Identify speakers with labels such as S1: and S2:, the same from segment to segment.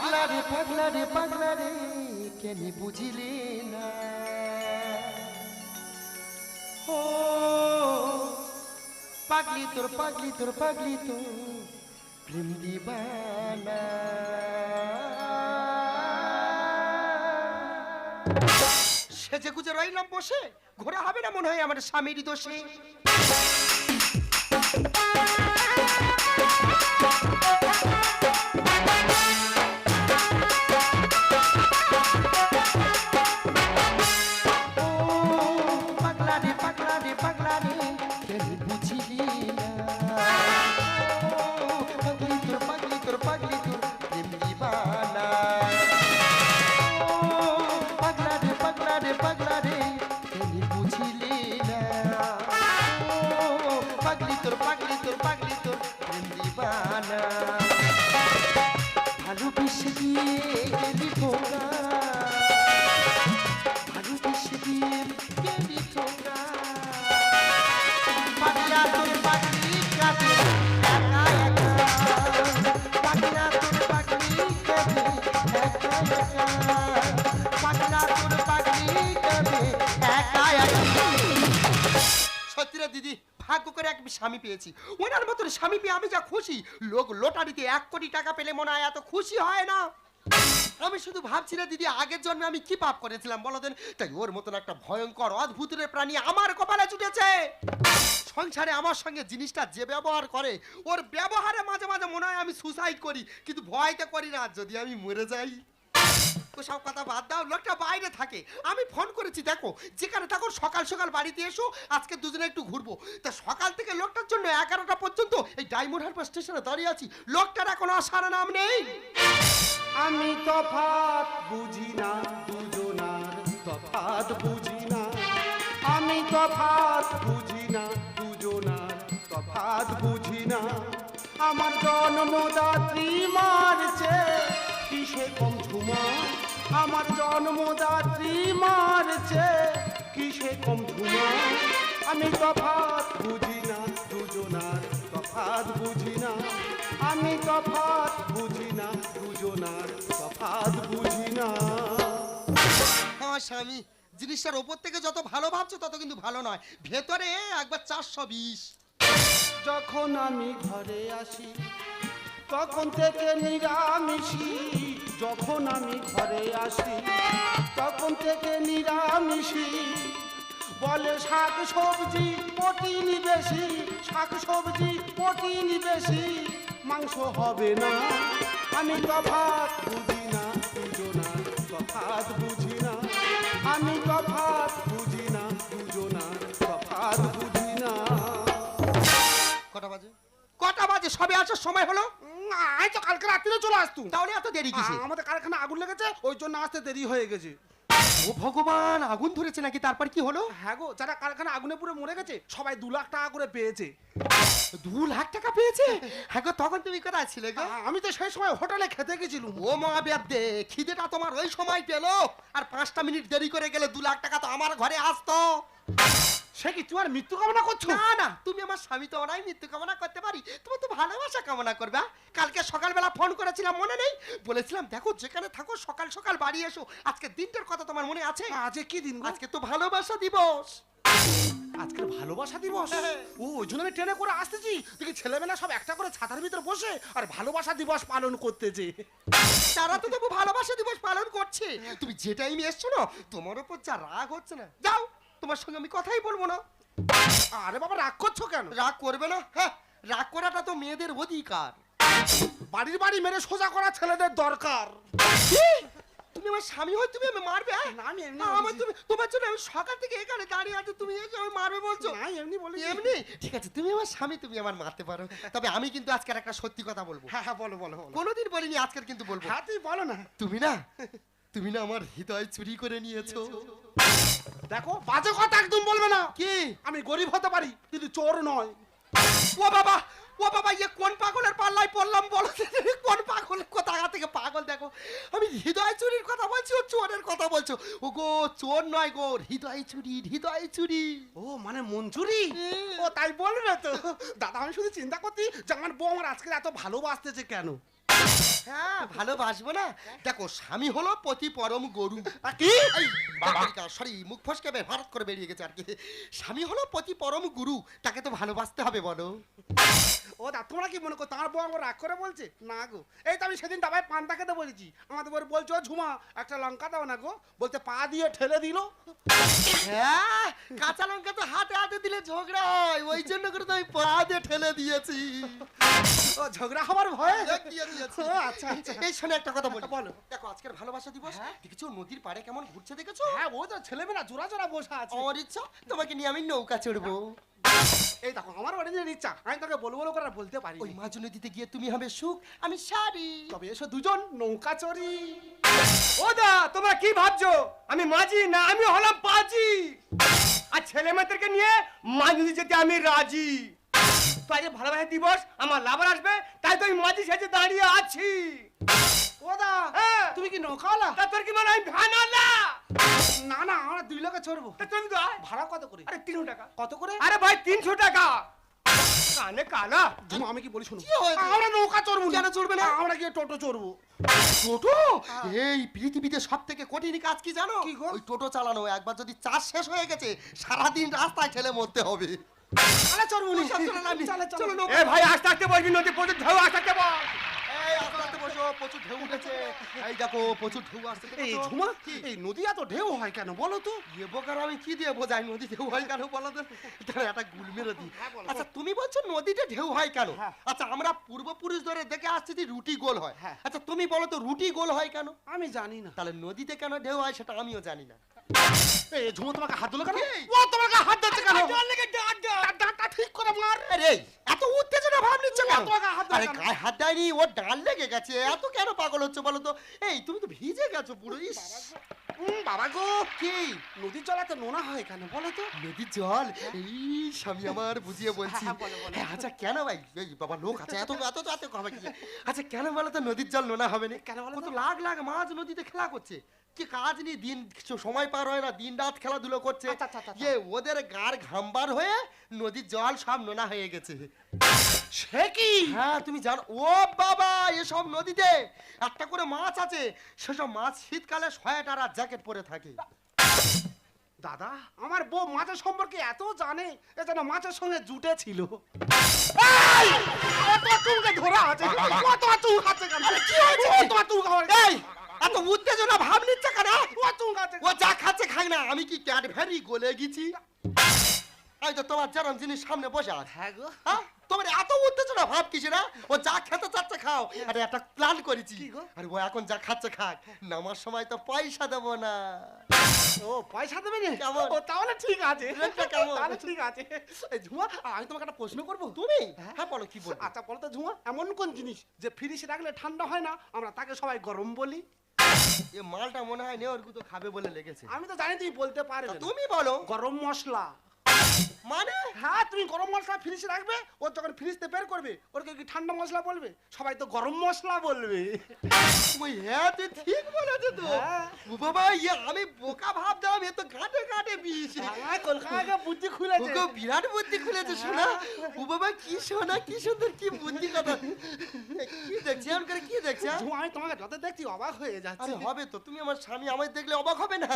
S1: পাগলা রে পাগলা রে পাগলা রে কেন বুঝিলে না। ও, পাগলি তোর পাগলি তোর পাগলি তোর প্রেম দিবানা। সেজে গুজে রইলাম বসে, ঘোরা হবে না মনে হয় আমার স্বামীরই দোষে। ও পেয়েছি ওনার মতন স্বামী পেয়ে আমি যা খুশি। লোক লোটারিতে এক কোটি টাকা পেলে মনে হয় এত খুশি হয় না। আমি শুধু ভাবছি রে দিদি, আগের জন্মে আমি কি পাপ করেছিলাম বলো দেন? তাই ওর মতন একটা ভয়ঙ্কর, অদ্ভুত রে প্রাণী আমার কপালে জুটেছে। সংসারে আমার সঙ্গে জিনিসটা যে ব্যবহার করে, ওর ব্যবহারে মাঝে মাঝে মনে হয় আমি সুসাইড করি, কিন্তু ভয়তে করি না, যদি আমি মরে যাই। সব কথা বাদ দাও, লোকটা বাইরে থাকে। আমি ফোন করেছি, দেখো, যেখানে থাকো, সকাল সকাল বাড়িতে এসো, আজকে দুজনে একটু ঘুরবো। তা সকাল থেকে লোকটার জন্য এগারোটা পর্যন্ত এই ডায়মন্ড হারবার স্টেশনে দাঁড়িয়ে আছি। লোকটার এখন আসার নাম নেই।
S2: আমি তফাৎ বুঝি না, দুজনার তফাৎ বুঝি না। আমি তফাৎ বুঝি না, দুজনার তফাৎ বুঝি না। আমার জন্মদাত্রী মারছে, কিসে কম ঝুমা? আমার জন্মদাত্রী মারছে। কিসে কম ঝুমা আমি তফাৎ বুঝি না দুজনার তফাৎ বুঝি না। আমি তফাৎ বুঝি না দুজনার তফাৎ বুঝি না।
S1: আমার স্বামী জিনিসটার ওপর থেকে যত ভালো ভাবছ তত কিন্তু ভালো নয়। ভেতরে একবার চারশো বিশ।
S2: যখন আমি ঘরে আসি তখন থেকে নিরামিষি। যখন আমি ঘরে আসি, তখন থেকে নিরামিষি বলে শাক সবজি প্রোটিন বেশি, শাক সবজি প্রোটিন বেশি। মাংস হবে না, আমি তফাৎ বুঝি না, দুজনা তফাৎ বুঝি না। আমি তফাৎ বুঝি না, দুজনা তফাৎ বুঝি না।
S1: কটা বাজে? কটা বাজে? সবে আসার সময় হলো।
S2: আমি তো কালকে রাত্রিরে চলে আসতুম।
S1: তাহলে এত দেরি কিসে?
S2: আমাদের কারখানা আগুন লেগেছে ওই জন্য আসতে দেরি হয়ে গেছে।
S1: ও ভগবান আগুন ধরেছে নাকি? তারপর কি হলো?
S2: হ্যাঁ গো যারা কারখানা আগুনে পুরো মরে গেছে সবাই দু লাখ টাকা করে পেয়েছে।
S1: দু লাখ টাকা পেয়েছে? হ্যাঁ গো তখন তুমি কোথায় ছিলে গো?
S2: আমি তো সেই সময় হোটেলে খেতে গেছিলুম।
S1: ও মহাব্যাপ দে খিদেটা তোমার ওই সময় পেল। আর পাঁচটা মিনিট দেরি করে গেলে দু লাখ টাকা তো আমার ঘরে আসতো।
S2: সে কি তোমার মৃত্যু কামনা করছ?
S1: না না তুমি আমার স্বামী তো মৃত্যু কামনা করতে পারি। তোমার তো ভালোবাসা কামনা করবে কালকে সকালবেলা ফোন করেছিলাম মনে নেই? বলেছিলাম দেখো যেখানে থাকো সকাল সকাল বাড়ি এসো। আজকে দিনটার কথা তোমার মনে আছে?
S2: আজকে কি দিন
S1: আজকে তো ভালোবাসা দিবস।
S2: আজকের ভালোবাসা দিবস?
S1: হ্যাঁ।
S2: ও ওই জন্য আমি ট্রেনে করে আসতেছি। দেখি ছেলেমেলা সব একটা করে ছাতার ভিতরে বসে আর ভালোবাসা দিবস পালন করতেছে।
S1: তারা তো তবু ভালোবাসা দিবস পালন করছে। তুমি যে টাইমে এসছো না তোমার উপর যা রাগ হচ্ছে না। যাও। তোমার সঙ্গে আমি কথাই বলব না।
S2: আরে বাবা রাগ করছ কেন?
S1: রাগ করবে না? হ্যাঁ রাগ করাটা তো মেয়েদের অধিকার।
S2: বাড়ির বাড়ি মেরে সোজা করা ছেলেদের দরকার?
S1: তুমি আমার স্বামী হয়ে তুমি আমি মারবে হ্যাঁ?
S2: না, আমি এমনি
S1: আমার। তুমি তোমার জন্য আমি সকাল থেকে এখানে দাঁড়িয়ে আছি তুমি এসে আমি মারবে বলছো।
S2: না এমনি বলি
S1: এমনি? ঠিক আছে তুমি আমার স্বামী তুমি আমার মারতে পারো। তবে আমি কিন্তু আজকের একটা সত্যি কথা বলব।
S2: হ্যাঁ হ্যাঁ বলো বলো বলো।
S1: কোনোদিন বলিনি আজকের কিন্তু বলব।
S2: হ্যাঁ তুই বলো না।
S1: তুমি না? তুমি না আমার হৃদয় চুরি করে নিয়েছো।
S2: দেখো বাজে কথা একদম বলবে না।
S1: কি?
S2: আমি গরিব হতে পারি কিন্তু চোর নয়।
S1: ও বাবা ও বাবা ইয়ে কোন পাগলের পাল্লায় পড়লাম বলো কোন পাগল কোথা থেকে পাগল দেখো। আমি হৃদয় চুরির কথা বলছি ও চোরের কথা বলছো। ও গো চোর নয় গো হৃদয় চুরি হৃদয় চুরি।
S2: ও মানে মঞ্জুরি। ও তাই বলবে তো। দাদা আমি শুধু চিন্তা করছি যে আমার বউ আমার আজকে এত ভালোবাসতেছে কেন?
S1: হ্যাঁ ভালোবাসবো না। দেখো স্বামী হলো পতি পরম গরু।
S2: কি?
S1: সরি মুখ ফসকে ভারত করে বেরিয়ে গেছে আর কি। স্বামী হলো পতি পরম গুরু তাকে তো ভালোবাসতে হবে বলো।
S2: ও দা তোমরা কি মনে করো তার বউ আমার রাগ করে বলছে? না গো। এই তো আমি সেদিন দাবায় পান্তা খেতে বলেছি। আমাদের বউ বলছো ঝুমা একটা লঙ্কা দাও না গো। বলতে পা দিয়ে ঠেলে দিল।
S1: হ্যাঁ কাঁচা লঙ্কা তো হাতে হাতে দিলে ঝগড়া হয়। ওই জন্য করে তো আমি পা দিয়ে ঠেলে দিয়েছি।
S2: ও ঝগড়া হবার ভয়ে?
S1: দিয়েছি।
S2: ও, আচ্ছা আচ্ছা।
S1: এই শোনে একটা কথা বলি।
S2: বলো।
S1: দেখো আজকের ভালোবাসা দিবস
S2: হ্যাঁ।
S1: দেখেছ নদীর পাড়ে কেমন ঘুরছে দেখেছ?
S2: হ্যাঁ ও তো ছেলেমেয়েরা জোড়া জোড়া বসে আছে।
S1: আমার ইচ্ছা তোমাকে নিয়ে আমি নৌকা চড়বো।
S2: এই দেখো আমার অরিজিনাল ইচ্ছা। আমি তোকে বলব বলো করে বলতে পারি
S1: ওই মাঝ নদীতে গিয়ে তুমি হবে সুখ আমি শাড়ি
S2: তবে এসো দুজন নৌকা চড়ি।
S3: ও দা তোমরা কি ভাবছ? আমি মাঝি না আমি হলাম পাজি। আর ছেলে মেয়েদেরকে নিয়ে মাঝ নদী যেতে আমি রাজি। তো আজ ভালোবাসা দিবস আমার লাভার আসবে তাই তো আমি মাঝি সেজে দাঁড়িয়ে আছি। হ্যাঁ।
S2: তুমি কি নৌকাওয়ালা?
S3: তা তোর কি মনে হয়
S2: না না আমরা দুই লোকে চড়বো।
S3: তা তুমি তো
S2: ভাড়া কত করে?
S3: আরে তিনশো টাকা।
S2: কত করে?
S3: আরে ভাই তিনশো টাকা। কানে কালা
S2: ঝুমা আমি কি বলি শুনো আমরা নৌকা চড়বো
S1: কেন চড়বে না?
S2: আমরা গিয়ে টোটো চড়বো।
S1: টোটো? এই পৃথিবীতে সব থেকে কঠিন কাজ কি জানো? ওই টোটো চালানো একবার যদি চাষ শেষ হয়ে গেছে সারাদিন রাস্তায় ঠেলে মরতে হবে।
S2: তাহলে চড়বো নি
S1: চলো, চলো, নামি।
S2: চলো
S1: চলো,
S2: চলো
S1: নৌকা।
S3: এ ভাই আস্তে আস্তে বলবি নদী প্রচুর ঢেউ আস্তে আস্তে বল
S1: এই আস্তে আস্তে বসো প্রচুর ঢেউ উঠেছে। এই দেখো প্রচুর ঢেউ আসছে
S2: এই ঝুমা এই নদী এত ঢেউ হয় কেন বলো তো?
S1: এ বোকার আমি কি দিয়ে বোঝাই নদী ঢেউ হয় কেন বলো তো? তাহলে একটা গুল মেরে দিই।
S2: হ্যাঁ,
S1: আচ্ছা তুমি বলছো নদীতে ঢেউ হয় কেন?
S2: হ্যাঁ।
S1: আচ্ছা আমরা পূর্বপুরুষ ধরে দেখে আসছি যে রুটি গোল হয়।
S2: হ্যাঁ।
S1: আচ্ছা তুমি বলো তো রুটি গোল হয় কেন?
S2: আমি জানি না।
S1: তাহলে নদীতে কেন ঢেউ হয় সেটা আমিও জানি না।
S2: এই ঝুমা তোমাকে হাত দিল কেন। ও তোমাকে হাত দিচ্ছে কেন?
S3: জল লেগে ডাক ডাক
S2: ডাঁটটা ঠিক করে মার।
S1: আরে এত উত্তেজনা ভাব নিচ্ছে কেন?
S2: তোমাকে হাত
S1: আরে গায়ে হাত দেয়নি ও ডাল লেগে গেছে। এত কেন পাগল হচ্ছে বলো তো? এই তুমি তো ভিজে গেছো পুরো ইস।
S2: বাবা গো
S1: কি?
S2: নদীর জল এত নোনা হয় কেন বলো তো?
S1: নদীর জল? এই স্বামী আমার বুঝিয়ে বলছি।
S2: হ্যাঁ,
S1: আচ্ছা কেন ভাই? বাবা লোক আছে এত এত এত হবে কি? আচ্ছা কেন বলো তো নদীর জল নোনা হবে না?
S2: কেন বলো তো?
S1: লাখ লাখ মাছ নদীতে খেলা করছে। কি কাজ নেই? দিন সময় পার হয় না দিন রাত খেলাধুলো করছে।
S2: আচ্ছা, আচ্ছা, আচ্ছা।
S1: ইয়ে ওদের গার ঘামবার হয়ে নদীর জল সব নোনা হয়ে গেছে।
S2: সে কি?
S1: হ্যাঁ তুমি জানো ও বাবা এসব নদীতে একটা করে মাছ আছে। সেসব মাছ শীতকালে সোয়েটার আর জ্যাকেট পরে থাকে।
S2: দাদা আমার বউ মাছের সম্পর্কে এত জানে এ যেন মাছের সঙ্গে জুটে ছিল। ধরা আছে কত চুল খাচ্ছে কেন কি হয়েছে? তোমার চুল খাওয়ার
S1: এই! এত উত্তেজনা ভাব নিচ্ছে কেন?
S2: ও চুল
S1: ও যা খাচ্ছে খাই না আমি কি ক্যাডভেরি গলে গেছি? এই তো তোমার যেরম জিনিস সামনে বসে আছে।
S2: হ্যাঁ গো।
S1: হ্যাঁ? তোমার এত উত্তেজনা ভাব কিছু না ও যা খেতে চাচ্ছে খাও। আরে একটা প্ল্যান করেছি? আরে ও এখন যা খাচ্ছে খাক। নামার সময় তো পয়সা দেবো না।
S2: ও পয়সা দেবে না?
S1: কেমন?
S2: ও তাহলে ঠিক আছে।
S1: কেমন?
S2: তাহলে ঠিক আছে। এই ঝুমা আমি তোমাকে একটা প্রশ্ন করব?
S1: তুমি? হ্যাঁ। বলো কি বলব?
S2: আচ্ছা বলো তো ঝুমা এমন কোন জিনিস যে ফ্রিজে রাখলে ঠান্ডা হয় না? আমরা তাকে সবাই গরম বলি।
S1: এ মালটা মনে হয় নেওয়ার গুতো খাবে বলে লেগেছে।
S2: আমি তো জানি তুমি বলতে পারবে
S1: তুমি বলো।
S2: গরম মশলা।
S1: মানে?
S2: হ্যাঁ তুমি গরম মশলা ফ্রিজে রাখবে ও যখন ফ্রিজতে বের করবে ওর কি ঠান্ডা মশলা বলবে? সবাই তো গরম মশলা বলবে।
S1: ওই হ্যাঁ তুই ঠিক বলেছ তো।
S2: হ্যাঁ।
S1: ও বাবা ইয়ে আমি বোকা ভাবতাম এ তো ঘাটে ঘাটে বিষ।
S2: হ্যাঁ, কলকাতাকে বুদ্ধি খুলেছে।
S1: ওগো বিরাট বুদ্ধি খুলেছে শোনা। ও বাবা কি শোনা কি সুন্দর কি বুদ্ধি কথা। কি দেখছি? এমন করে কি দেখছি হ্যাঁ?
S2: আমি তোমাকে যত দেখছি অবাক হয়ে যাচ্ছে।
S1: হবে তো। তুমি আমার স্বামী আমায় দেখলে অবাক হবে না।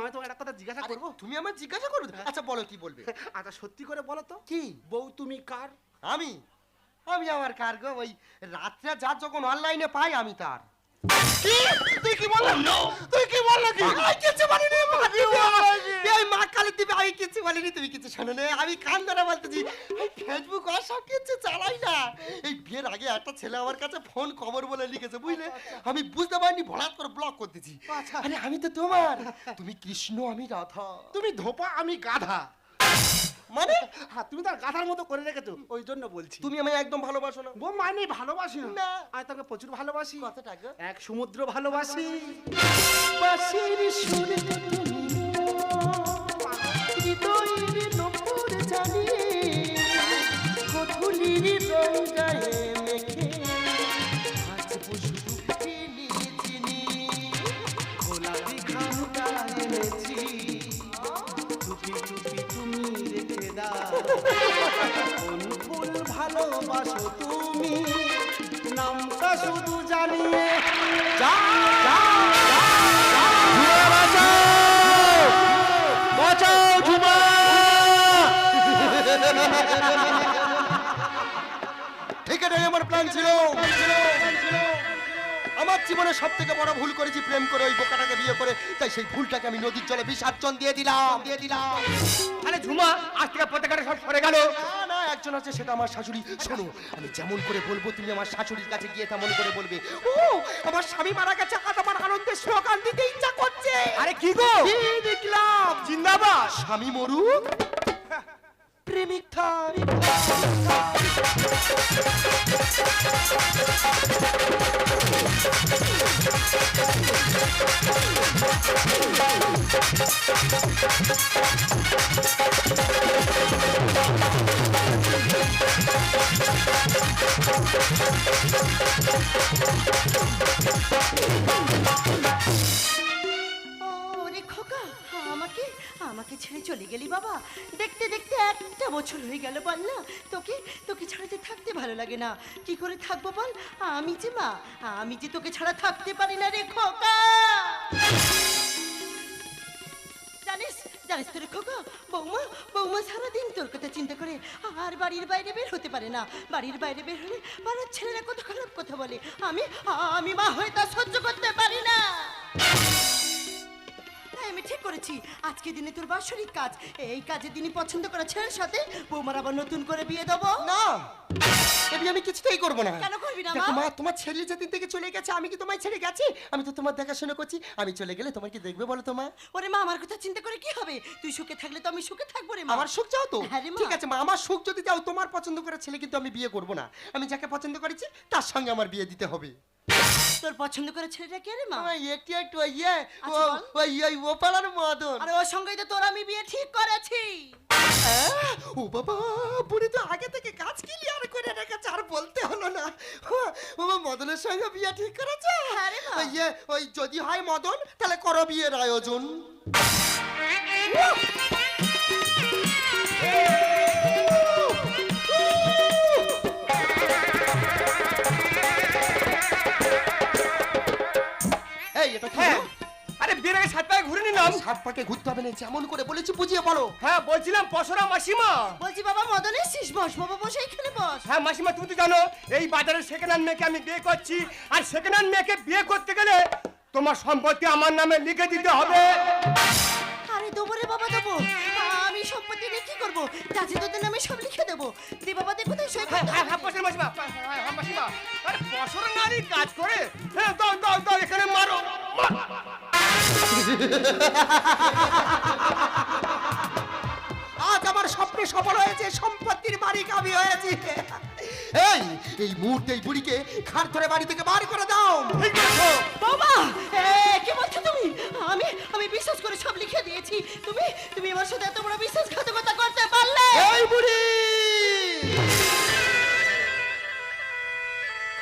S2: আমি তোমাকে একটা কথা জিজ্ঞাসা করব?
S1: তুমি আমার জিজ্ঞাসা করো? আচ্ছা বলো কি বলবে?
S2: আচ্ছা সত্যি করে বলো তো।
S1: কি?
S2: বউ তুমি কার?
S1: আমি? আমি আমার কার গো? ওই রাত্রে যা যখন অনলাইনে পাই আমি তার।
S2: কি? তুই কি বললি? তুই কি বললি কি?
S1: আমি কিছু বলিনি এই মা কালী দিবে আমি কিছু বলিনি তুমি কিছু শোনো না আমি কান ধরে বলতেছি এই ফেসবুক আর সব কিছু চালাই না। এই বিয়ের আগে একটা ছেলে আমার কাছে ফোন খবর বলে লিখেছে বুঝলে? আমি বুঝতে পারিনি ভরাট করে ব্লক করে
S2: আচ্ছা।
S1: আরে আমি তো তোমার। তুমি কৃষ্ণ আমি রাধা।
S2: তুমি ধোপা আমি গাধা।
S1: মানে?
S2: হ্যাঁ তুমি তার গাধার মতো করে রেখেছো ওই জন্য বলছি।
S1: তুমি আমায় একদম ভালোবাসো না।
S2: বউ মানে ভালোবাসি না। আমি তাকে প্রচুর ভালোবাসি।
S1: কতটা গো
S2: এক সমুদ্র ভালোবাসি। জানিয়ে
S1: ঠিক প্ল্যান ছিল। আমার জীবনে সব থেকে বড় ভুল করেছি প্রেম করে ওই বোকাটাকে বিয়ে করে তাই সেই ভুলটাকে আমি নদীর জলে বিসর্জন দিয়ে দিলাম। দিয়ে দিলাম।
S3: আরে ঝুমা আজ থেকে পতাকাটা সব সরে গেল।
S1: একজন আছে সেটা আমার শাশুড়ি। শোনো আমি যেমন করে বলব তুমি আমার শাশুড়ির কাছে গিয়ে তেমন করে বলবে। ও আমার স্বামী মারা গেছে আজ আমার আনন্দের স্লোগান দিতে ইচ্ছা করছে।
S3: আরে কি গো?
S1: দেখলাম?
S3: জিন্দাবাদ।
S1: স্বামী মরুক। প্রেমিক থাক
S4: ওরে খোকা আমাকে আমাকে ছেড়ে চলে গেলি বাবা। দেখতে দেখতে একটা বছর হয়ে গেল বল তোকে তোকে ছাড়াতে থাকতে ভালো লাগে না। কি করে থাকব বল? আমি যে মা, আমি যে তোকে ছাড়া থাকতে পারি না রে খোকা। তোর বৌমা বৌমা সারাদিন তোর কথা চিন্তা করে। আর বাড়ির বাইরে বের হতে পারে না। বাড়ির বাইরে বের হলে পাড়ার ছেলেরা কত খারাপ কথা বলে। আমি আমি মা হয়ে তা সহ্য করতে পারি না। আমি ঠিক করেছি। আজকে দিনে তোর বাৎসরিক কাজ। এই কাজের দিনই পছন্দ করা ছেলের সাথে বৌমার আবার নতুন করে বিয়ে দেবো।
S1: না। এবি আমি কিছুতেই করব না।
S4: কেন করবি না, মা?
S1: মা তোমার ছেলে যেদিন থেকে চলে গেছে আমি কি তোমায় ছেড়ে গেছি? আমি তো তোমার দেখাশোনা করছি। আমি চলে গেলে তোমার কি দেখবে বলো তোমা
S4: ওরে মা আমার কথা চিন্তা করে কি হবে? তুই সুখে থাকলে তো আমি সুখে থাকব রে মা।
S1: আমার সুখ চাও তো?
S4: হ্যাঁ
S1: ঠিক আছে মা আমার সুখ যদি চাও তোমার পছন্দ করে ছেলে কিন্তু আমি বিয়ে করব না। আমি যাকে পছন্দ করেছি তার সঙ্গে আমার বিয়ে দিতে হবে।
S4: তোর পছন্দ করে ছেলেটা কে রে মা?
S1: ওই একটু একটু ওই ইয়ে
S4: আচ্ছা,
S1: ও-
S4: বল।
S1: ওই ওই ওপালার মদন।
S4: আরে ওর সঙ্গেই তো তোর আমি বিয়ে ঠিক করেছি।
S1: আহ, ও বাবা বুড়ি তো আগে থেকে কাজ ক্লিয়ার করে রেখেছে আর বলতে হলো না। ও মদনের সঙ্গে বিয়ে ঠিক করেছে?
S4: হ্যাঁ রে মা।
S1: ওই ইয়ে, ওই যদি হয় মদন তাহলে করো বিয়ের আয়োজন।
S3: হ্যাঁ। আরে বিয়ের আগে সাত ঘুরে নিলাম।
S1: সাত পাকে ঘুরতে হবে না যেমন করে বলেছি বুঝিয়ে বলো।
S3: হ্যাঁ বলছিলাম পশরা মাসিমা।
S4: বলছি বাবা মদন এসছিস বস বাবা বসে এখানে বস।
S3: হ্যাঁ মাসিমা তুমি তো জানো এই বাজারে সেকেন্ড হ্যান্ড মেয়েকে আমি বিয়ে করছি আর সেকেন্ড হ্যান্ড মেয়েকে বিয়ে করতে গেলে তোমার সম্পত্তি আমার নামে লিখে দিতে হবে।
S4: আরে দেবো রে বাবা দেবো। আমি সম্পত্তি নিয়ে কি করব? চাচি তোদের নামে সব লিখে দেবো। দে বাবা দেখো তাই সই
S3: হ্যাঁ হ্যাঁ পশরা মাসিমা হ্যাঁ মাসিমা। আরে পশরা নারী কাজ করে। হ্যাঁ দাও দাও দাও এখানে মার।
S1: আজ আমার স্বপ্ন সফল হয়েছে সম্পত্তির মালিক আমি হয়েছি। এই এই মুহূর্তে এই বুড়িকে খাট ধরে বাড়ি থেকে বার করে দাও।
S4: বাবা কি বলছো তুমি? আমি আমি বিশ্বাস করে সব লিখে দিয়েছি। তুমি তুমি আমার সাথে এত বড় বিশ্বাসঘাতকতা করতে পারলে?
S1: এই বুড়ি!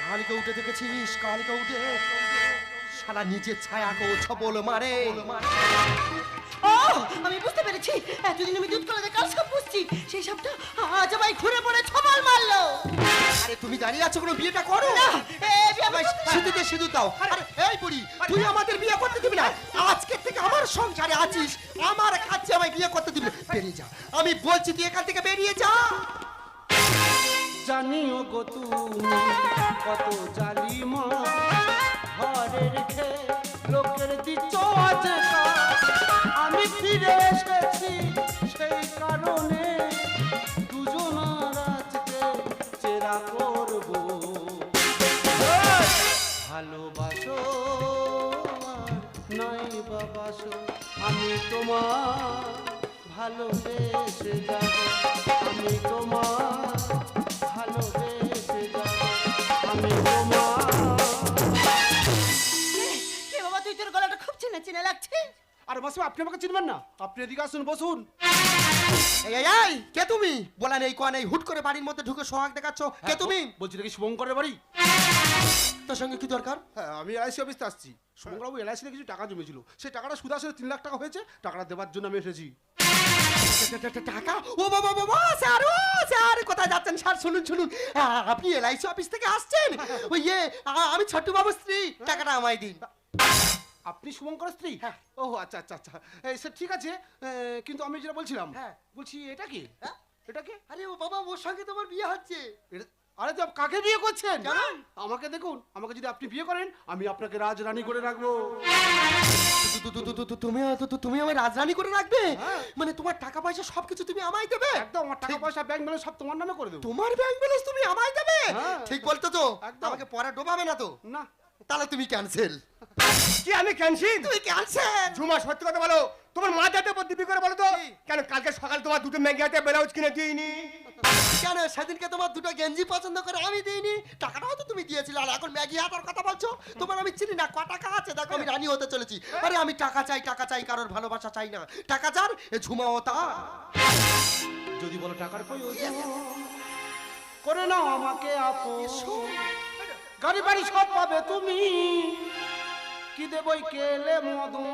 S1: কালকে উঠে দেখেছিস কালকে উঠে সারা নিজের ছায়াকে ছবল মারে।
S4: ও আমি বুঝতে পেরেছি। এতদিন আমি দুধ কলাতে কাল সব বুঝছি। সেই সবটা আজ আমায় ঘুরে পড়ে ছবল মারলো।
S1: আরে তুমি দাঁড়িয়ে আছো কোনো বিয়েটা করো?
S4: না করতে-
S1: সিঁদুর দাও আরে। এই বুড়ি তুই আমাদের বিয়ে করতে দিবি না। আজকে থেকে আমার সংসারে আছিস। আমার কাছে আমায় বিয়ে করতে দিবি বেরিয়ে যা। আমি বলছি তুই এখান থেকে বেরিয়ে যা।
S2: জানিও গো তুমি কত জালিমা। আমি এসেছি সেই কারণে চেরা করব। ভালোবাসো নাই বাবাসো আমি তোমার ভালোবেসে যাব। মাসিমা আপনি আমাকে চিনবেন না? আপনি এদিকে আসুন বসুন।
S1: এই এই, এই কে তুমি? বলা নেই কোয়া নেই হুট করে বাড়ির মধ্যে ঢুকে সোহাগ দেখাচ্ছ। কে তুমি?
S2: বলছি নাকি শুভঙ্করের বাড়ি?
S1: তোর সঙ্গে কি দরকার?
S2: হ্যাঁ আমি এলআইসি অফিসে আসছি। শুভঙ্করবাবু এলআইসিতে কিছু টাকা জমেছিল। সেই টাকাটা সুদ আসলে তিন লাখ টাকা হয়েছে। টাকাটা দেওয়ার জন্য আমি এসেছি।
S1: টা- টা- টা- টাকা ও বাবা বাবা স্যার ও স্যার কোথায় যাচ্ছেন? স্যার শুনুন শুনুন। আ, আপনি এলআইসি অফিস থেকে আসছেন? ওই ইয়ে আ- আমি ছোট্টু বাবুর স্ত্রী। টাকাটা আমায় দিন।
S2: আপনি শুভঙ্করের স্ত্রী?
S1: হ্যাঁ।
S2: ও আচ্ছা আচ্ছা আচ্ছা। এই স্যার ঠিক আছে। এ, কিন্তু আমি যেটা বলছিলাম
S1: হ্যাঁ।
S2: বলছি এটা কি?
S1: হ্যাঁ?
S2: এটা কি?
S1: আরে ও বাবা ওর সঙ্গে তোমার বিয়ে হচ্ছে।
S2: এটা- আরে তো কাকে বিয়ে করছেন? আমাকে দেখুন আমাকে যদি আপনি বিয়ে করেন আমি আপনাকে রাজরানী করে রাখব।
S1: তু- তু- তু- তু- তু- তু- তুমি তু- তু- তুমি আমায় রাজরানী করে রাখবে?
S2: হ্যাঁ।
S1: মানে তোমার টাকা পয়সা সবকিছু তুমি আমায় দেবে?
S2: একদম আমার টাকা পয়সা ব্যাংক ব্যালেন্স সব তোমার নামে করে দেবো।
S1: তোমার ব্যাংক ব্যালেন্স তুমি আমায় দেবে?
S2: হ্যাঁ।
S1: ঠিক বলতো তো?
S2: একদম।
S1: আমাকে পরে ডোবাবে না তো?
S2: না।
S1: তাহলে তুমি ক্যান্সেল
S3: কি আমি ক্যান্সেল
S1: তুমি ক্যান্সেল
S3: ঝুমা সত্যি কথা বলো তোমার মাথাতে দিবি করে বলো তো কেন কালকে সকাল তোমার দুটো ম্যাগি হাতে ব্লাউজ কিনে দিইনি?
S1: কেন সেদিনকে তোমার দুটো গেঞ্জি পছন্দ করে আমি দিইনি? টাকাটাও তো তুমি দিয়েছিলে আর এখন ম্যাগি হাতার কথা বলছো তোমার আমি চিনি না ক টাকা আছে? দেখো আমি রানী হতে চলেছি। আরে আমি টাকা চাই টাকা চাই কারোর ভালোবাসা চাই না। টাকা চার এ ঝুমা ও তা।
S2: যদি বলো টাকার প্রয়োজন করে নাও আমাকে আপন। গাড়ি বাড়ি সব পাবে তুমি। কি দেবই কেলে মদন?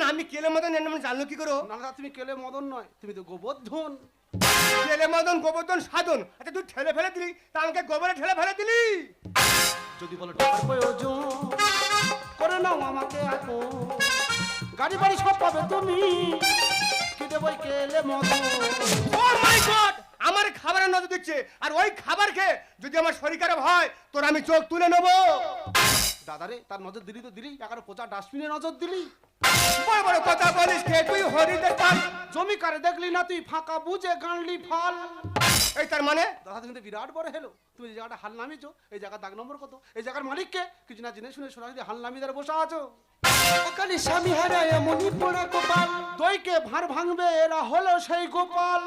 S3: না আমি কেলে মদন এমন জানলো কি করো?
S2: না তুমি কেলে মদন নয় তুমি তো গোবর্ধন।
S3: কেলে মদন গোবর্ধন সাধন। আচ্ছা তুই ঠেলে ফেলে দিলি তা আমাকে গোবরে ঠেলে ফেলে দিলি?
S2: যদি বলো টাকার প্রয়োজন করে নাও আমাকে আপন। গাড়ি বাড়ি সব পাবে তুমি। কি দেবই কেলে মদন?
S3: ও মাই গড আমার খাবারের নজর দিচ্ছে। আর ওই খাবার খেয়ে যদি আমার শরীর খারাপ হয় তোর আমি চোখ তুলে নেব।
S2: দাদারে তার নজর দিলি তো দিলি এগারো পচা ডাস্টবিনে নজর দিলি।
S3: বড় বড় কথা বলিস কে তুই হরিদের পাল।
S2: জমি কারে দেখলি না তুই ফাঁকা বুঝে গানলি ফল।
S3: এই তার মানে?
S2: দাদা বিরাট বড় হেলো। তুমি যে জায়গাটা হাল নামিয়েছো এই জায়গার দাগ নম্বর কত? এই জায়গার মালিককে কিছু না জেনে শুনে হাল নামিয়ে ধরে বসে আছো।
S1: স্বামী হারায় এমনই পড়া কপাল
S2: দইকে ভার ভাঙবে এরা হলো সেই গোপাল।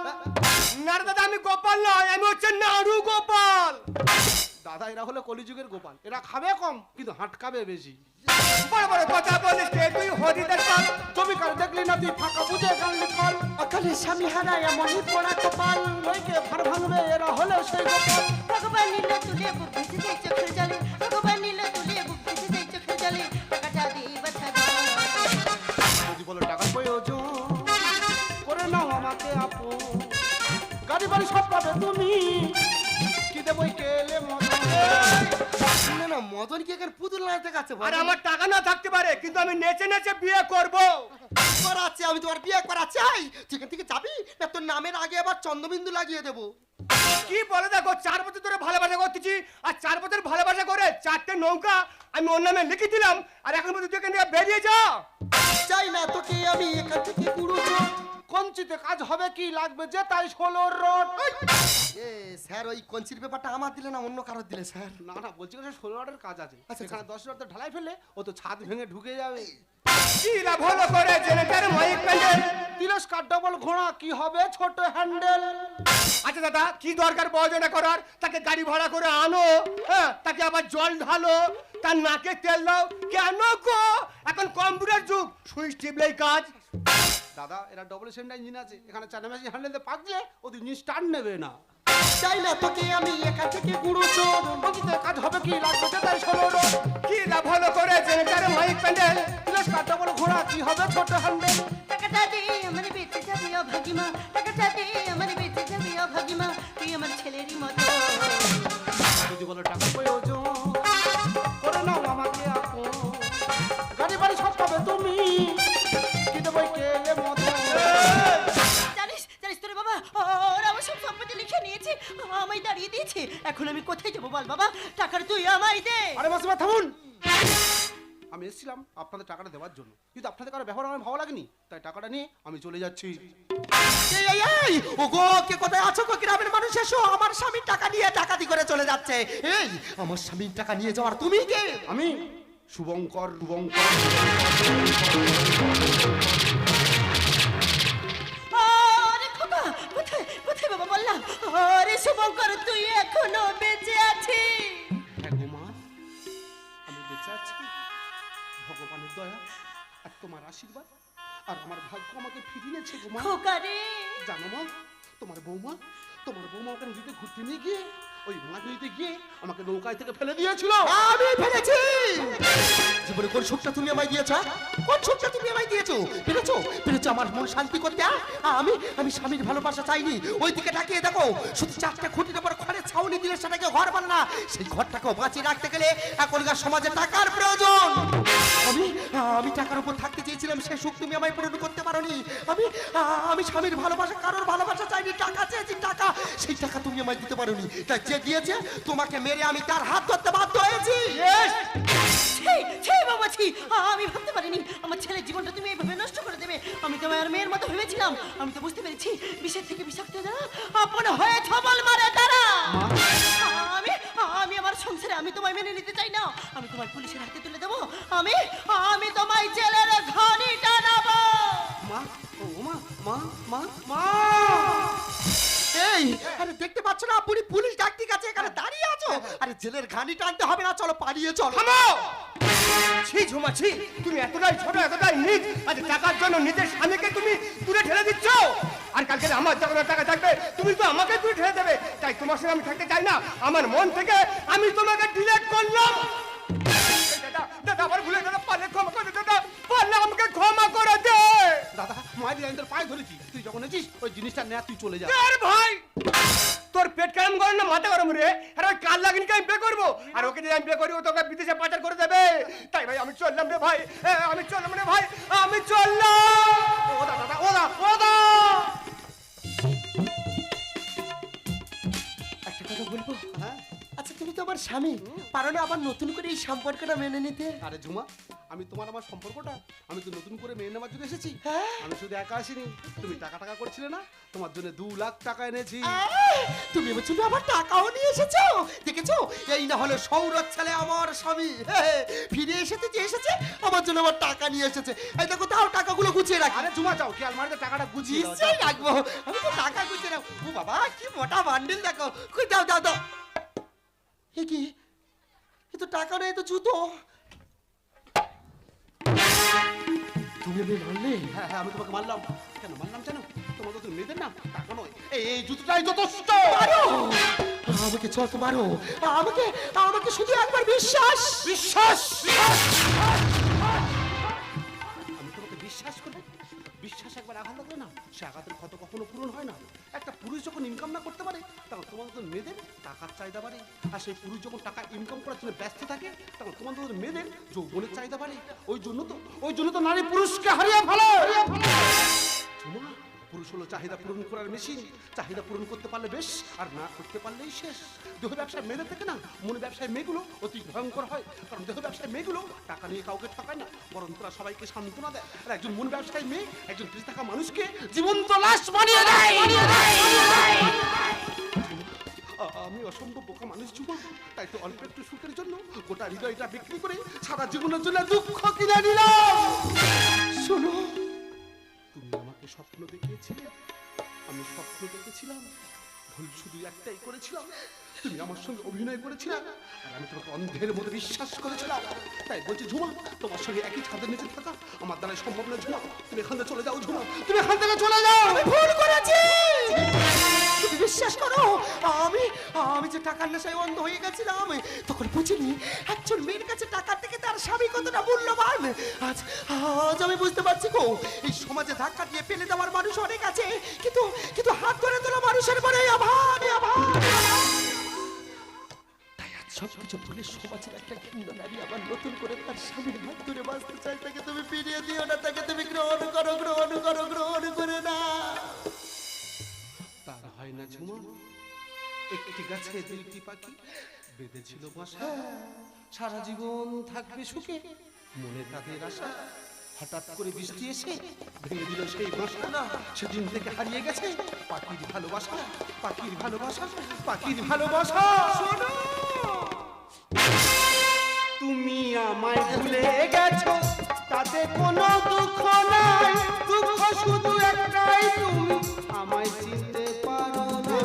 S3: না রে দাদা আমি গোপাল নয় আমি হচ্ছে নাড়ু গোপাল।
S2: দাদা এরা হলো কলিযুগের গোপাল। এরা খাবে কম কিন্তু হাঁটকাবে বেশি।
S3: বড় বড় কথা বলিস তুই হরিদের
S2: দেখলি না তুই ফাঁকা বুঝে গানলি ফল
S1: ওখানে স্বামী হারায় এমনই পড়া কপাল।
S2: দইকে ভার ভাঙবে এরা হলো সেই গোপাল।
S4: ভগবান তুলে জলে
S2: বাড়ি সব পাবে তুমি। কি দেবই কেলে মদন?
S1: না মদন কি এখানে পুতুল নাচতে কাছে
S3: আর আমার টাকা না থাকতে পারে কিন্তু আমি নেচে নেচে বিয়ে করব।
S1: করাচ্ছি আমি তোমার বিয়ে করা চাই। সেখান থেকে যাবি না তোর নামের আগে আবার চন্দ্রবিন্দু লাগিয়ে দেবো।
S3: কি বলে দেখো চার বছর ধরে ভালোবাসা করতেছি আর চার বছর ভালোবাসা করে চারটে নৌকা আমি ওর নামে লিখে দিলাম আর এখন পর্যন্ত তুই এখান থেকে বেরিয়ে যা।
S1: চাই না তোকে আমি এখান থেকে কুড়ুছো
S2: কঞ্চিতে কাজ হবে কি লাগবে যে তাই ষোলোর রড।
S1: এ স্যার ওই কঞ্চির ব্যাপারটা আমার দিলে না অন্য কারোর দিলে স্যার?
S2: না না বলছি কি ষোলো রোডের কাজ আছে।
S1: আচ্ছা,
S2: এখানে দশ রোড ঢালাই ফেলে ও তো ছাদ ভেঙে ঢুকে যাবে।
S3: কি লাভ হলো করে জেনেটার মাইক প্যান্ডেল
S2: তিরস্কার ডবল ঘোড়া কি হবে ছোট হ্যান্ডেল?
S3: আচ্ছা দাদা কি দরকার প্রয়োজনে করার? তাকে গাড়ি ভাড়া করে আনো। হ্যাঁ তাকে আবার জল ঢালো। তার নাকে তেল দাও। কেন গো? এখন কম্পিউটার যুগ সুইচ টিপলেই কাজ।
S2: দাদা এরা ডবল সেন্টার ইঞ্জিন আছে এখানে চার মেশিন হ্যান্ডেল দিয়ে পাকলে ওদের ইঞ্জিন স্টার্ট নেবে না।
S1: চাই না তোকে আমি এখান থেকে কুড়ুছো
S2: কঞ্চিতে কাজ হবে কি লাগবে যে তাই রোড
S3: কি লাভ হলো করে জেনেটার মাইক প্যান্ডেল
S2: তিরস্কার ডবল ঘোড়া কি হবে ছোট হ্যান্ডেল
S4: টাকাটা দিয়ে আমার বেঁচে যাবে অভাগিমা টাকাটা দিয়ে আমার বেঁচে যাবে অভাগিমা তুই আমার ছেলেরই মতো।
S2: যদি বলো টাকা প্রয়োজন
S4: সম্পত্তি লিখে নিয়েছে আমায় দাঁড়িয়ে দিয়েছে। এখন আমি কোথায় যাব বল বাবা? টাকার তুই আমায় দে।
S2: আরে মাসিমা থামুন। আমি এসেছিলাম আপনাদের টাকাটা দেওয়ার জন্য। কিন্তু আপনাদের কারও ব্যবহার আমার ভালো লাগেনি তাই টাকাটা নিয়ে আমি চলে যাচ্ছি।
S1: এই এই এই! ও গো কে কোথায় আছো? গো গ্রামের মানুষ এসো। আমার স্বামীর টাকা নিয়ে ডাকাতি করে চলে যাচ্ছে। এই আমার স্বামীর টাকা নিয়ে যাওয়ার তুমি কে?
S2: আমি শুভঙ্কর শুভঙ্কর।
S4: আরে শুভঙ্কর তুই এখনও বেঁচে আছিস?
S2: হ্যাঁ গো মা আমি বেঁচে আছি। ভগবানের দয়া আর তোমার আশীর্বাদ আর আমার ভাগ্য আমাকে ফিরিয়েছে গো মা। জানো মা তোমার বৌমা তোমার বৌমা ওখানে ঘুরতে নিয়ে গিয়ে ওই নদীতে গিয়ে আমাকে নৌকায় থেকে ফেলে দিয়েছিল?
S1: আমি ফেলেছি! জীবনে কোন সুখটা তুমি আমায় দিয়েছ কোন সুখটা তুমি আমায় দিয়েছ? পেরেছ পেরেছ আমার মন শান্তি করতে আ? আমি আমি স্বামীর ভালোবাসা চাইনি। ওই দিকে তাকিয়ে দেখো শুধু চারটা খুঁটির উপর ঘরের ছাউনি দিলে সেটাকে ঘর বান না। সেই ঘরটাকেও বাঁচিয়ে রাখতে গেলে এখনকার সমাজে টাকার প্রয়োজন। আমি আমি টাকার উপর থাকতে চেয়েছিলাম সেই সুখ তুমি আমায় পূরণ করতে পারোনি। আমি আমি স্বামীর ভালোবাসা কারোর ভালোবাসা চাইনি টাকা চেয়েছি টাকা। সেই টাকা তুমি আমায় দিতে পারোনি। তাই যে দিয়েছে তোমাকে মেরে আমি তার হাত ধরতে বাধ্য হয়েছি।
S4: বাবা ছি। আমি ভাবতে পারিনি আমার ছেলের জীবনটা তুমি এইভাবে নষ্ট করে দেবে। আমি তোমার মেয়ের মতো ভেবেছিলাম। আমি তো বুঝতে পেরেছি বিষের থেকে বিষাক্ত যারা আপন হয়ে ছবল মারে তারা। সংসারে আমি তোমায় মেনে নিতে চাই না। আমি তোমার পুলিশের হাতে তুলে দেবো। আমি আমি তোমায় জেলের ঘানি টানাবো।
S2: মা ও মা মা মা মা।
S1: এই আরে দেখতে পাচ্ছ না পুরি পুলিশ ডাকতে গেছে এখানে দাঁড়িয়ে আছো? আরে জেলের ঘানি টানতে হবে না চলো পালিয়ে চলো।
S3: থামো! ছি ঝুমা ছি তুমি এতটাই ছোট এতটাই নিচ আজ টাকার জন্য নিজের স্বামীকে তুমি দূরে ঠেলে দিচ্ছ? আর কালকে আমার যখন টাকা থাকবে তুমি তো আমাকে দূরে ঠেলে দেবে। তোমার সঙ্গে আমি থাকতে চাই না আমার মন থেকে আমি তোমাকে ডিলেট করলাম। এই দাদা দাদা আমার ভুলে দাদা পারলে ক্ষমা করে দাদা পারলে আমাকে ক্ষমা করে দে।
S2: দাদা মায়ের আমি তোর পায়ে ধরেছি। তুই যখন এসিস ওই জিনিসটা নেয়া তুই চলে যা।
S3: আর ভাই তোর পেট গরম করে না মাথা গরম রে? আর ওই কাল লাগিনকে আমি পে করব? আর ওকে যদি আমি পে করি ও তোকে বিদেশে পাচার করে দেবে। তাই ভাই আমি চললাম রে ভাই আমি চললাম রে ভাই আমি চললাম।
S1: স্বামী পারো না আবার নতুন করে এই সম্পর্কটা মেনে নিতে।
S2: আরে ঝুমা আমি তোমার আমার সম্পর্কটা আমি তো নতুন করে মেনে নেওয়ার জন্য এসেছি।
S1: হ্যাঁ?
S2: আমি শুধু একা আসিনি তুমি টাকা টাকা করছিলে না তোমার জন্য দু লাখ টাকা এনেছি।
S1: তুমি আমার জন্য আবার টাকাও নিয়ে এসেছ? দেখেছ? এই না হলো সৌরভ ছেলে আমার স্বামী। ফিরে এসেছে যে এসেছে আমার জন্য আবার টাকা নিয়ে এসেছে। এই দেখো তাও টাকাগুলো গুছিয়ে রাখি।
S2: আরে ঝুমা যাও কি আলমারিতে টাকাটা গুছিয়ে।
S1: রাখব আমি তো টাকা গুছিয়ে রাখব। ও বাবা কি মোটা বান্ডিল দেখো। কই দাও দাও দাও এ কি? এ তো টাকা নেই তো জুতো। তুমি আমি মানলে
S2: হ্যাঁ হ্যাঁ আমি তোমাকে মারলাম। কেন মারলাম জানো তোমার তো মেয়েদের না টাকা নয়। এই জুতোটাই যথেষ্ট।
S1: মারো! আমাকে যত মারো। আমাকে আমাকে শুধু একবার বিশ্বাস।
S2: বিশ্বাস! আমি তোমাকে বিশ্বাস করি। বিশ্বাস একবার আঘাত লাগবে না সে আঘাতের ক্ষত কখনো পূরণ হয় না। একটা পুরুষ যখন ইনকাম না করতে পারে তখন তোমাদের মতো মেয়েদের টাকার চাহিদা বাড়ে। আর সেই পুরুষ যখন টাকা ইনকাম করার জন্য ব্যস্ত থাকে তখন তোমাদের মেয়েদের যৌবনের চাহিদা বাড়ে। ওই জন্য তো ওই জন্য তো নারী পুরুষকে হারিয়ে ফেলে। ঝুমা, পুরুষ হলো চাহিদা পূরণ করার মেশিন। চাহিদা পূরণ করতে পারলে বেশ, আর না করতে পারলেই শেষ। দেহ ব্যবসায় মেয়েদের থেকে না, মনে ব্যবসায় মেয়েগুলো অতি ভয়ঙ্কর হয়। কারণ দেহ ব্যবসায় মেয়েগুলো টাকা নিয়ে কাউকে ঠকায় না, বরং তারা সবাইকে সান্ত্বনা দেয়। আর একজন মন ব্যবসায়ী মেয়ে, একজন বেঁচে থাকা মানুষকে জীবন্ত লাশ বানিয়ে দেয়। আমি অসম্ভব বোকা মানুষ যুব তাই তো অল্প একটু সুখের জন্য গোটা হৃদয়টা বিক্রি করে সারা জীবনের জন্য দুঃখ কিনে নিলাম। শোনো, তুমি আমাকে স্বপ্ন দেখিয়েছিলে? আমি স্বপ্ন দেখেছিলাম। ভুল শুধু একটাই করেছিলাম। তুমি আমার সঙ্গে অভিনয় করেছিলাম আর আমি তোমাকে অন্ধের মধ্যে বিশ্বাস করেছিলাম। তাই বলছি, ঝুমা, তোমার সঙ্গে একই ছাদের নিচে থাকা আমার দ্বারা সম্ভব না, ঝুমা। তুমি এখান থেকে চলে যাও, ঝুমা। তুমি এখান থেকে চলে যাও!
S1: ভুল করেছি! বিশ্বাস করো, আমি আমি যে টাকার নেশায় অন্ধ হয়ে গেছিলাম, তখন বুঝিনি একজন মেয়ের কাছে টাকা থেকে তার স্বামী কতটা মূল্যবান। আজ আজ আমি বুঝতে পারছি গো, এই সমাজে ধাক্কা দিয়ে ফেলে দেওয়ার মানুষ অনেক আছে, কিন্তু কিন্তু হাত ধরে তোলা মানুষের পরে অভাব অভাব তাই আজ সব কিছু ভুলে সমাজের একটা ঘৃণ্য নারী আবার নতুন করে তার স্বামীর হাত ধরে বাঁচতে চাই তাকে তুমি ফিরিয়ে দিও না, তাকে তুমি গ্রহণ করো গ্রহণ করো, গ্রহণ করে না
S2: হয় না একটি গাছে দুইটি পাখি বেঁধেছিল সারা জীবন থাকবে সুখে, মনে তাদের আশা। হঠাৎ করে বৃষ্টি এসে ভেঙে দিল সেই বাসা না সেদিন থেকে হারিয়ে গেছে পাখির ভালোবাসা পাখির ভালোবাসা পাখির ভালোবাসা। তুমি আমায় ভুলে গেছো, তাতে কোনো দুঃখ নাই। দুঃখ শুধু একটাই তুমি, আমায় চিনতে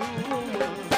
S2: Thank you.